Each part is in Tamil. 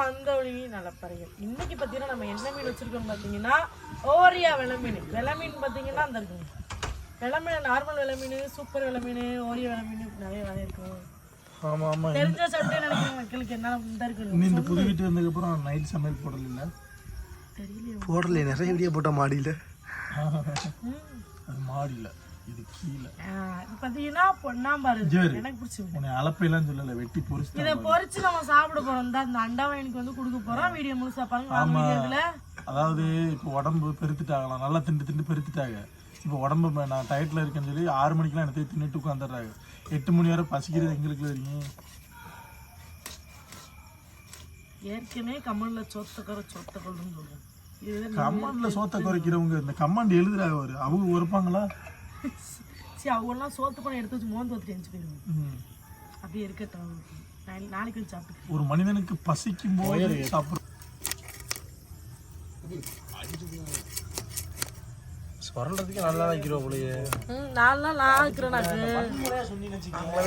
மந்தவழி நிலப்பறைகள் இன்னைக்கு பார்த்தீங்கன்னா நம்ம என்ன மீன் வச்சிருக்கோம் பார்த்தீங்கன்னா ஓரியா வெலை மீன். வெலை மீன் பார்த்தீங்கன்னா அந்த இருக்குங்க வெலை மீன் நார்மல் வெலை மீன் சூப்பர் வெலை மீன் ஓரியா வெலை மீன் நிறைய வகை இருக்கும் ஆமா ஆமா. தெரிஞ்ச சாப்பிட்டே நினைக்கிற மக்களுக்கு என்ன இந்த இருக்கு இன்னும் இந்த புது வீட்டு வந்ததுக்கப்புறம் நைட் சமையல் போடல போடல நிறைய வீடியோ போட்ட மாடியில். அது மாடியில். இது கீழே. இது பார்த்தீங்கன்னா பொன்னாம்பாரு. எனக்கு பிடிச்சி உன்னை அலப்பையெல்லாம் சொல்லல வெட்டி பொரிச்சு இதை பொரிச்சு நம்ம சாப்பிட போறோம். இந்த அந்த அண்டாவை எனக்கு வந்து கொடுக்க போறோம். வீடியோ முழுசா பாருங்க. வீடியோல அதாவது இப்போ உடம்பு பெருத்துட்டாங்களாம் நல்லா திண்டு திண்டு பெருத்துட்டாங்க. இப்போ உடம்பு நான் டயட்டில் இருக்கேன்னு சொல்லி ஆறு மணிக்கெலாம் எடுத்து தின்னுட்டு உட்காந்துடுறாங்க எட்டு மணி வரை பசிக்கிறது எங்களுக்கு வரீங்க ஏற்கனவே கமல்ல சொத்தக்கரை சொத்தக்கல்னு சொல்றோம் இது கமாண்டில் சோத்தை குறைக்கிறவங்க இந்த கமாண்ட் எழுதுறாங்க ஒரு அவங்க உரைப்பாங்களா? சரி அவங்கெல்லாம் சோத்து பணம் எடுத்து வச்சு மோந்து வச்சு எரிஞ்சு போயிருவாங்க ம். அப்படியே இருக்கட்டும். நாளை- நாளைக்கு வந்து சாப்பிட்டு ஒரு மனிதனுக்கு பசிக்கும் போது சாப்பிட்ற சொல்றதுக்கு நல்லா வைக்கிறோம் போலயே. ம் நாலு நாள் நான் இருக்கிறேன் நான்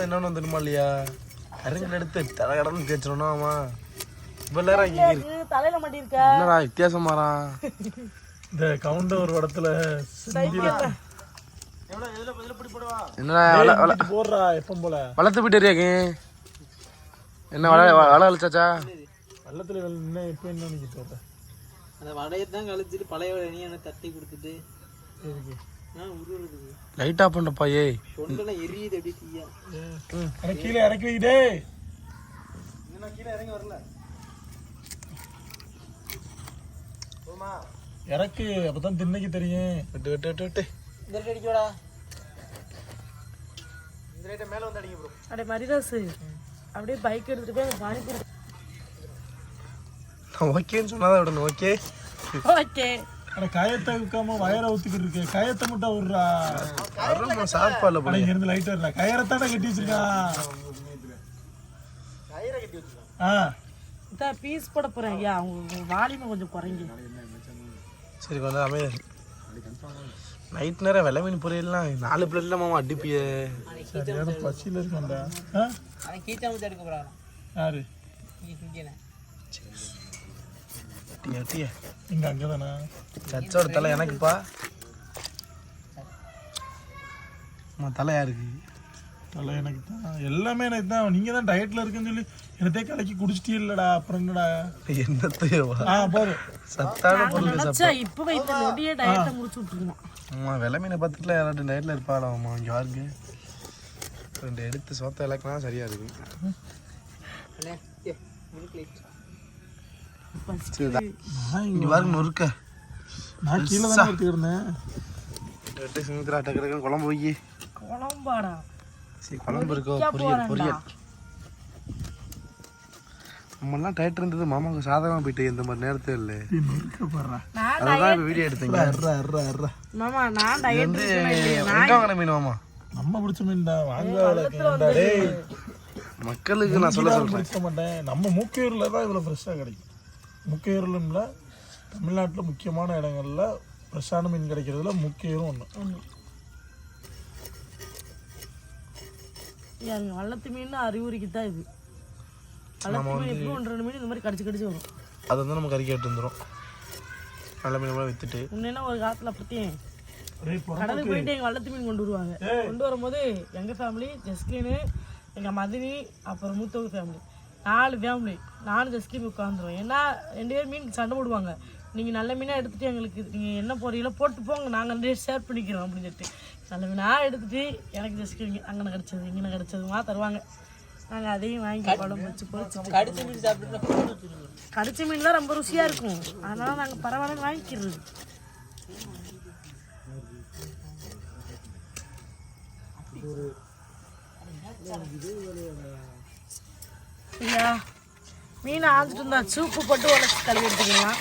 என்னன்னு வந்துடுமா இல்லையா? அரங்கில் எடுத்து தலை கடந்து தேய்ச்சிடணும் ஆமா இப்போ நேரம் ஆக்கி தலையில மாட்டி இருக்க என்னடா வித்தியாசம் மாறான் இந்த கவுண்டர் படத்துல என்னடா வள வள போடுறா எப்போ போல வளர்த்து போயிட்டு என்ன வள வள வளர்ச்சாச்சா வெள்ளத்துல என்ன இப்போ என்ன சொல்ற? அந்த வடையை தான் கழிச்சிட்டு பழைய வடையை தட்டி கொடுத்துட்டு? எதுக்கு? நான் உருவுறதுக்கு லைட்டா பண்ணப்பா ஏய். தொண்டெல்லாம் எரியுது அப்படியே தீயா அட கீழே இறக்கி வைக்கிட்டே இறக்கு அப்பதான் திண்ணைக்கு தெரியும். விட்டு விட்டு விட்டு விட்டு. இந்த ரேட் அடிக்கோடா அப்படியே மரிதாஸ் அப்படியே பைக் எடுத்துட்டு போய் பானிபூரி நான் ஓகேன்னு சொன்னாதான் விடணும் ஓகே? ஓகே. அட கயத்தை வைக்காம வயரை ஊத்திக்கிட்டு இருக்கு. கயத்தை மட்டும் விடுறா. அருமா சார்பா இல்ல அட போல இங்க இருந்து லைட் வரல கயறத்தானே கட்டி வச்சிருக்கான் ஆ. இதான் பீஸ் போட போறேன். ஐயா அவங்க வாலிமை கொஞ்சம் குறைங்க. சரி கொஞ்சம் அமைதியா நைட் நேரம் வெள்ளை மீன் பொரியல்லாம் நாலு பிளேட்ல மாமா அடிப்பிய. சரியான பசியில இருக்கேன்டா யாரு? இங்கே அட்டியா அட்டியா. இங்க அங்கதானா? சச்சோட தலை எனக்குப்பா. அம்மா தலை யாருக்கு? தலை எனக்கு தான் எல்லாமே எனக்கு தான் நீங்க தான் டயட்ல இருக்குன்னு சொல்லி என்னத்தே கலக்கி குடிச்சிட்டே இல்லடா. அப்புறம் என்னடா? என்னத்தையோவா ஆ பாரு. சத்தான பொருள் இப்ப வைத்த நொடியே டயட்டை முடிச்சு விட்டுருமா. அம்மா வெள்ளை மீனை பார்த்துட்டுல யாராட்டும் டயட்ல இருப்பாளாம்மா இங்கே யாருக்கு ரெண்டு எடுத்து சோத்த இலக்குனா சரியா இருக்கு அண்ணே ஏ மில்க் லைட் சரிதான் நான் இங்க பாருங்க நொறுக்க நான் கீழே தான் எடுத்துக்கிருந்தேன் ரெட்டு சிங்கத்திரா டக்கு டக்குன்னு குழம்பு குழம்பாடா. சரி குழம்பு இருக்கோ? பொரியல். பொரியல். நம்மலாம் டயட் இருந்தது. மாமாவுக்கு சாதகமா போயிட்டு இந்த மாதிரி நேரத்தில் இல்லை. அதுதான் இப்போ வீடியோ எடுத்தீங்க. அர்றா அர்றா அர்றா மாமா நான் டயட் வந்து மீன் மாமா. நம்ம பிடிச்ச மீன் தான். வாங்க டேய். மக்களுக்கு நான் சொல்ல சொல்றேன். மாட்டேன். நம்ம மூக்கையூர்ல தான் இவ்வளோ ஃப்ரெஷ்ஷாக கிடைக்கும். மூக்கையூர்ல தமிழ்நாட்டில் முக்கியமான இடங்கள்ல ஃப்ரெஷ்ஷான மீன் கிடைக்கிறதுல முக்கியம் ஒன்று வள்ளத்து மீன் அறிவுரைக்கு தான் இது. ஒன்று ரெண்டு மீன் இந்த மாதிரி கடிச்சு கடிச்சு வரும். அது வந்து நம்ம கறிக்கு எடுத்து வந்துடும் நல்ல மீன் வித்துட்டு. முன்னா ஒரு காலத்துல புறம் கடலுக்கு போயிட்டு எங்க வள்ளத்து மீன் கொண்டு வருவாங்க. கொண்டு வரும்போது எங்க ஃபேமிலி ஜஸ்கின்னு எங்க மதினி அப்புறம் மூத்தவங்க ஃபேமிலி நாலு ஃபேமிலி நாலு ஜஸ்கின் உட்காந்துருவோம் ஏன்னா ரெண்டு பேர் மீன் சண்டை போடுவாங்க. நீங்க நல்ல மீனா எடுத்துட்டு எங்களுக்கு நீங்க என்ன போறீங்களோ போட்டு போங்க. நாங்க ரெண்டு ஷேர் பண்ணிக்கிறோம் அப்படின்னு சொல்லிட்டு. நல்ல மீனா எடுத்துட்டு எனக்கு ஜஸ்கின் அங்கே கிடைச்சது இங்கே கிடைச்சதுமா தருவாங்க. நாங்க அதையும் வாங்கி குழம்பு வச்சு கடிச்சு மீன் சாப்பிட்டு கடிச்ச மீன்லாம் ரொம்ப ருசியா இருக்கும். அதனால நாங்க பரவாயில்ல வாங்கிக்கிறது. சரியா மீன் ஆஞ்சிட்டு இருந்தா சூப்பு போட்டு உடச்சி கழுவி எடுத்துக்கலாம்.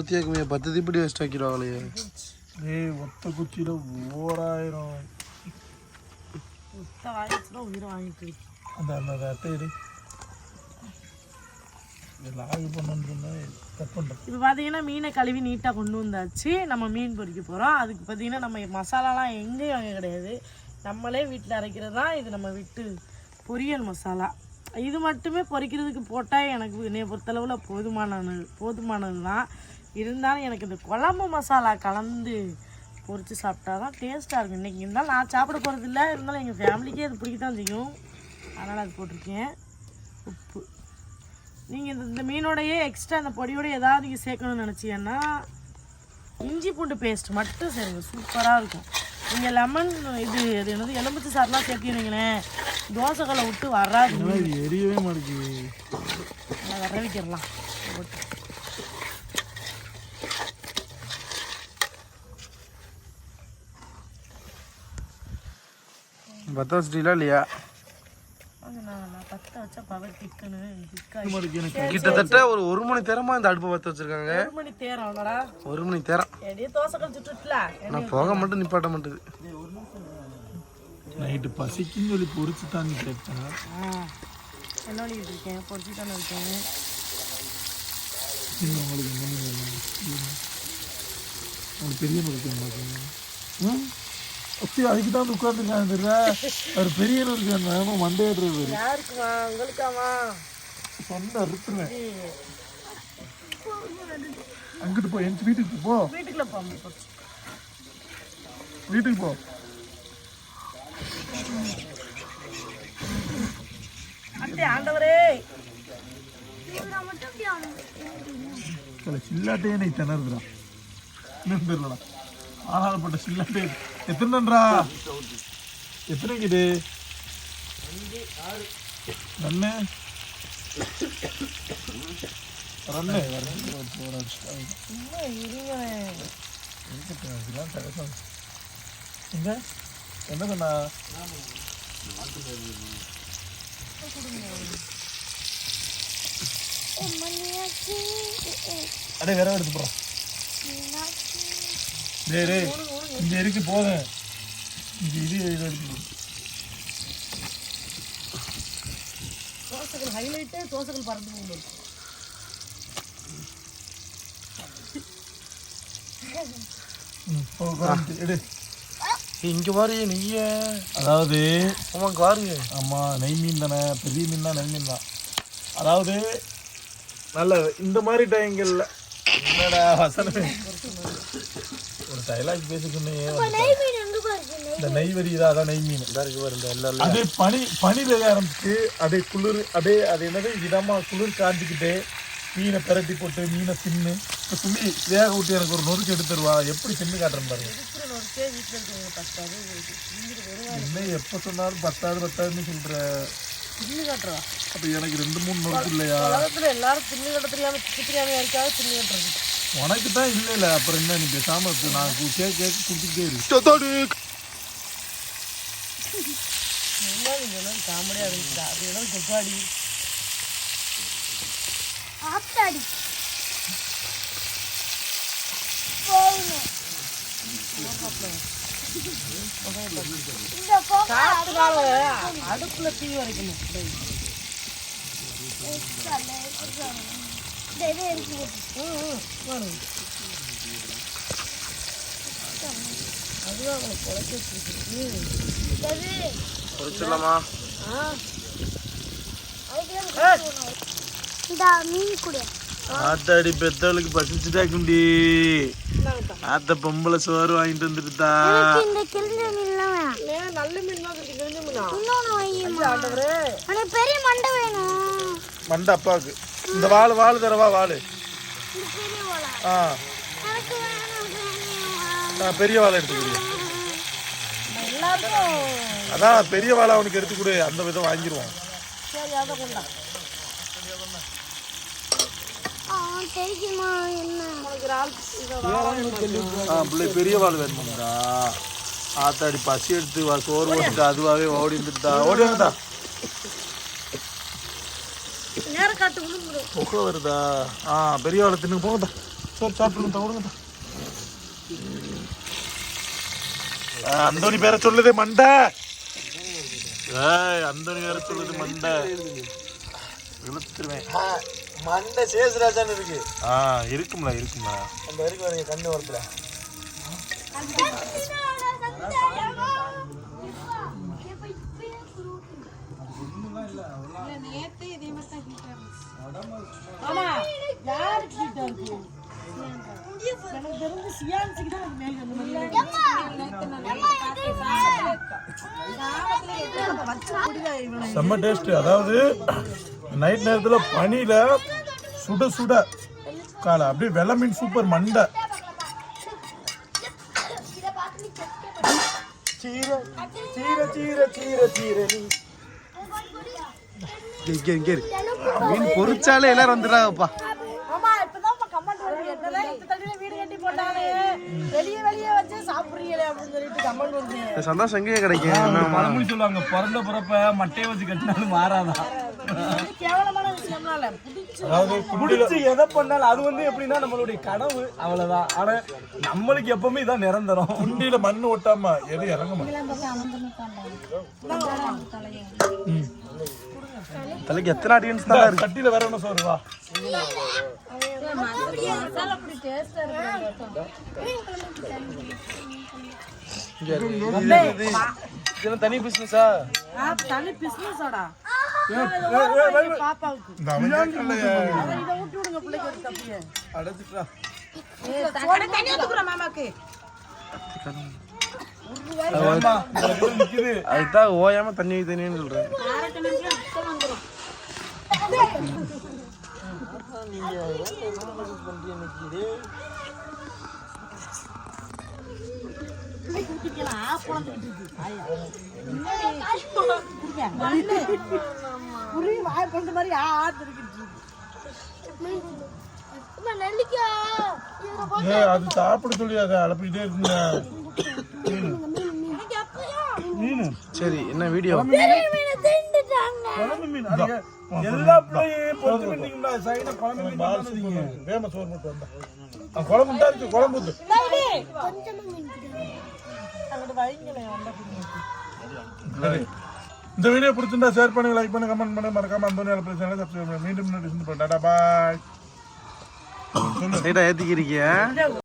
உங்கள்ட்ட கொடுத்தியாக்குமே பத்து தீப்படி வச்சுட்டு வைக்கிறாங்களே ஏய் ஒத்த குச்சியில ஓராயிரம். முட்டை வாங்கிச்சுன்னா உயிரை வாங்கிட்டு. அந்த அந்த இப்போ பார்த்தீங்கன்னா மீனை கழுவி நீட்டாக கொண்டு வந்தாச்சு. நம்ம மீன் பொரிக்க போகிறோம் அதுக்கு பார்த்தீங்கன்னா நம்ம மசாலாலாம் எங்கேயும் வாங்க கிடையாது. நம்மளே வீட்டில் அரைக்கிறது தான் இது நம்ம விட்டு பொரியல் மசாலா. இது மட்டுமே பொரிக்கிறதுக்கு போட்டால் எனக்கு என்னைய பொறுத்தளவில் போதுமானது போதுமானது தான் இருந்தாலும் எனக்கு இந்த குழம்பு மசாலா கலந்து பொரித்து சாப்பிட்டா தான் டேஸ்ட்டாக இருக்கும். இன்றைக்கி இருந்தாலும் நான் சாப்பிட போகிறது இல்லை. இருந்தாலும் எங்கள் ஃபேமிலிக்கே அது பிடிக்க தான் செய்யும். அதனால் அது போட்டிருக்கேன். உப்பு. நீங்கள் இந்த இந்த மீனோடையே எக்ஸ்ட்ரா அந்த பொடியோட ஏதாவது நீங்கள் சேர்க்கணும்னு நினச்சிங்கன்னா இஞ்சி பூண்டு பேஸ்ட் மட்டும் சேருங்க. சூப்பராக இருக்கும். நீங்கள் லெமன் இது அது என்னது எலும்புச்சு சாரெலாம் சேர்த்தீங்களேன் தோசைகளை விட்டு வராது. எரியவே மாட்டேங்குது. வர வைக்கிடலாம் போட்டு பத்த வச்சிட்டீங்களா இல்லையா வாங்க நான் நான் பற்ற வச்சா பவர் திக்கனு திக்கா இந்த மாதிரி எனக்கு கிட்டத்தட்ட ஒரு ஒரு மணி நேரமா இந்த அடுப்பை பத்த வச்சிருக்காங்க. ஒரு மணி நேரம் போக மட்டும் நிப்பாட்ட மாட்டேது நைட்டு பசிக்குன்னு சொல்லி பொறிச்சு தான் கேட்டேன் என்ன பண்ணிட்டு இருக்கேன்? பொறிச்சு தானே இருக்கேன். இன்னும் உங்களுக்கு என்ன. உங்களுக்கு பெரிய முறுக்கு பார்க்கணும் ம்? அப்படி அதுக்கு தான் உட்காந்துருக்காங்க அவர் பெரிய இருக்காங்க நம்ம மண்டையாடுறது யாருக்குமா? உங்களுக்காமா? சொந்த அறுத்துருவேன். அங்கிட்டு போ. என் வீட்டுக்கு போ. வீட்டுக்குள்ள வீட்டுக்கு போ. அட்டே ஆண்டவரே. சில சில்லாட்டையே நீ திணறுதுடா. இன்னும் தெரியலடா ஆனாலப்பட்ட சில்லாட்டே எத்தனைன்றா எத்தனை இது நன்னு ரன்னு. சும்மா இருங்க எங்க? என்ன சொன்னா? அடே வேற எடுத்து போறோம் டேய் இங்க இருக்கு போதும் இங்க இது இது எடுத்து. தோசைகள் ஹைலைட்டே தோசைகள் பறந்து இங்க நெய்ய. அதாவது ஆமாங்க பாருங்க ஆமா நெய் மீன் தானே பெரிய மீன் தான் நெய் மீன் தான். அதாவது நல்ல இந்த மாதிரி டைங்கள்ல என்னடா வசனமே. ஒரு டைலாக் பேசிக்கணும் இந்த நெய் வரி தான் அதான் நெய் மீன் இதா இருக்கு இந்த எல்லாம் அதே பனி பனி பெய்ய ஆரம்பிச்சு அதே குளிர் அதே அது என்னது இதமா குளிர் காஞ்சிக்கிட்டே மீனை பிரட்டி போட்டு மீனை தின்னு இப்போ துணி வேக விட்டு எனக்கு ஒரு நொறுக்கு எடுத்து தருவா எப்படி தின்னு காட்டுறேன் பாருங்க என்ன எப்போ சொன்னாலும் பத்தாது பத்தாதுன்னு சொல்ற தின்னு காட்டுறா அப்போ எனக்கு ரெண்டு மூணு நொறுக்கு இல்லையா எல்லாரும் தின்னு கட்ட தெரியாம திக்கு தெரியாம யாருக்காவது தின்னு கட்டுறது உனக்கு தான் இல்லை இல்லை அப்புறம் என்ன நீ பேசாம. நான் கு- கேட்க கேட்க கொடுத்துக்கிட்டே இரு. என்ன நீங்க என்ன காமெடியா இருந்துச்சா அது என்ன கொக்காடி. ஆத்தாடி. அடுப்புல தீ வரைக்கணும். இது இருக்கு. அதுதான் குறைச்சிடலாமா ஆத்தாடி பெத்தவளுக்கு பசிச்சுட்டாக்குண்டி இந்தாங்கப்பா. ஆத்த பொம்பளை சோறு வாங்கிட்டு வந்துட்டுதா நல்ல மீன் தான் பெரிய மண்டை வேணும். மண்டை அப்பாவுக்கு. இந்த வாள் வாள் தரவா ஓலை ஆ. பெரிய வாழை எல்லாருக்கும் அதான் பெரிய வாழை அவனுக்கு எடுத்து கொடு அந்த விதம் வாங்கிடுவோம் சரி அதை கொண்டா. ஆ தெரியுமா என்ன? உனக்கு ஒரு ஆள் இதை ஆ பிள்ளை பெரிய வாள் வேணுமுண்டா ஆத்தாடி பசி எடுத்து வா சோறு போட்டுட்டு அதுவாகவே ஓடி வந்துட்டா ஓடி வந்துட்டா. காட்டு புகை வருதா? ஆ பெரிய வாழை தின்னு போங்கடா சோறு சாப்பிடுங்க தவிடுங்க அந்தோனி பேரை சொல்லுது மண்டை. ஏய் அந்தோனி பேரை சொல்லுது மண்டை. இழுத்துருவேன். மண்டை சேசுராஜான்னு இருக்கு. ஆ இருக்கும்ல இருக்கும்ல. அந்த இருக்கு பாருங்க கண்ணு வரத்துல. ஆமா யாருக்கு ஹீட்டா இருக்கு? எனக்கு தெரிஞ்சு சியான்ஸுக்கு தான் எனக்கு மேல் அந்த மாதிரி வச்ச பொடிதான் இவனை செம்ம டேஸ்ட் அதாவது நைட் நேரத்தில் பனியில் சுட சுட காலை அப்படியே வெள்ளை மீன் சூப்பர் மண்டை. சீர சீர சீர சீர சீர. இங்க இங்க. மீன் பொரிச்சாலே எல்லாரும் வந்துடுறாங்கப்பா. ஆமா இப்பதான் கமெண்ட் வருது. என்னதான் இந்த தண்ணியில வீடு கட்டி போட்டாலே? வெளியே வெளியே வச்சு சாப்பிடுறீங்களே அப்படின்னு சொல்லிட்டு கமெண்ட் வருது. இந்த சந்தோஷம் எங்கேயே கிடைக்கும்? பழமொழி சொல்லுவாங்க பிறந்த பிறப்ப மட்டையை வச்சு கட்டினாலும் மாறாதான் கேவலமான விஷயம்லாம் இல்ல புடிச்சு அதாவது பிடிச்சி எதை பண்ணாலும் அது வந்து எப்படின்னா நம்மளுடைய கனவு. அவ்வளவுதான். ஆனா நம்மளுக்கு எப்பவுமே இதான் நிரந்தரம். குண்டியில மண் ஒட்டாம எது இறங்க தலைக்கு எத்தனை ஆடியன்ஸ் தான் இருக்கு? கட்டியில வேற என்ன சோறு வா இங்க இரு. இது- இது- இது- இதெல்லாம் தனி பிசினஸா ஆ, தனி பிசினஸாடா அதுதான் ஓயாம தண்ணி தண்ணின்னு சொல்றேன். புரி வாய் கொண்ட மாதிரி ஆ ஆத்திருக்கிட்டு அம்மா, நெல்லிக்காய் இதுல போ- ஏ அது சாப்பிட சொல்லி அதை அலப்பிக்கிட்டே இருக்குங்க சரி என்ன வீடியோ பெரிய குழம்பு மீன். எல்லா பிள்ளையும் பொறுத்து மீனிங்களா சைனா குழம்பு மீன் பால் சூப்பர் வேம சோறு மட்டும் வந்தா. அவன் குழம்பு தான் இருக்கு குழம்பு இந்த வீடியோ பிடிச்சிருந்தா ஷேர் பண்ணுங்க லைக் பண்ணுங்க கமெண்ட் பண்ணுங்க. மறக்காம அந்த சேனலை சப்ஸ்கிரைப் பண்ணுங்க மீண்டும் மீண்டும் பாய் லைட்டா ஏத்திக்கிறீங்க